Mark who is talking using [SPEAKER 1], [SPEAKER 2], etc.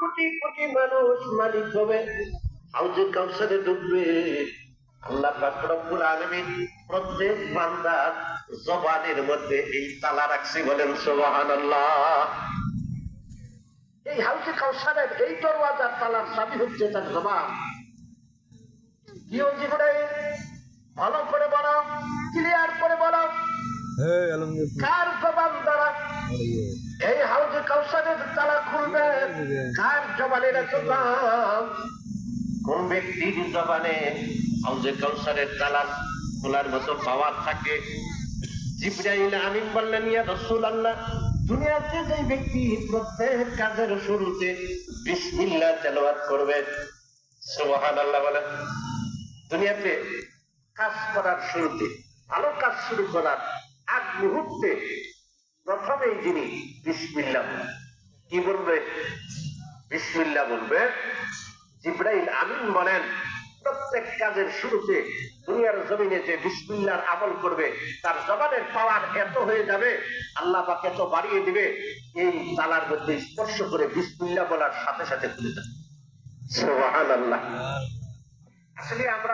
[SPEAKER 1] কোটি কোটি মানুষ মালিক হবে। হাউজে কাউসারে ডুববে। আল্লাহ রব্বুল আলামিন প্রত্যেক বান্দার জবানের মধ্যে এই তালা রাখছি বলেন সুবহানাল্লাহ। এই হাউজে কাউসারের এই দরওয়াজার তালার চাবি হচ্ছে তার জবান। কিও জীবনে ভালো করে বলো ক্লিয়ার করে বলো।
[SPEAKER 2] alhamdulillah.
[SPEAKER 1] কার জবান দ্বারা এই হাউজে কাউসারের তালা খুলবে? দুনিয়াতে যে ব্যক্তি প্রত্যেক কাজের শুরুতে করবে বলেন, দুনিয়াতে কাজ করার শুরুতে, ভালো কাজ শুরু করার আগ মুহূর্তে প্রথমেই যিনি বিসমিল্লাহ বলবেন। কি বলবে বিসমিল্লাহ বলবে। জিব্রাইল আমিন বলেন, প্রত্যেক কাজের শুরুতে দুনিয়ার জমিনে যে বিসমিল্লার আমল করবে, তার জবানের পাওয়ার এত হয়ে যাবে, আল্লাহ পাক এত বাড়িয়ে দিবে, এই তালার মধ্যে স্পর্শ করে বিসমিল্লা বলার সাথে সাথে খুলে যাবে আসলে আমরা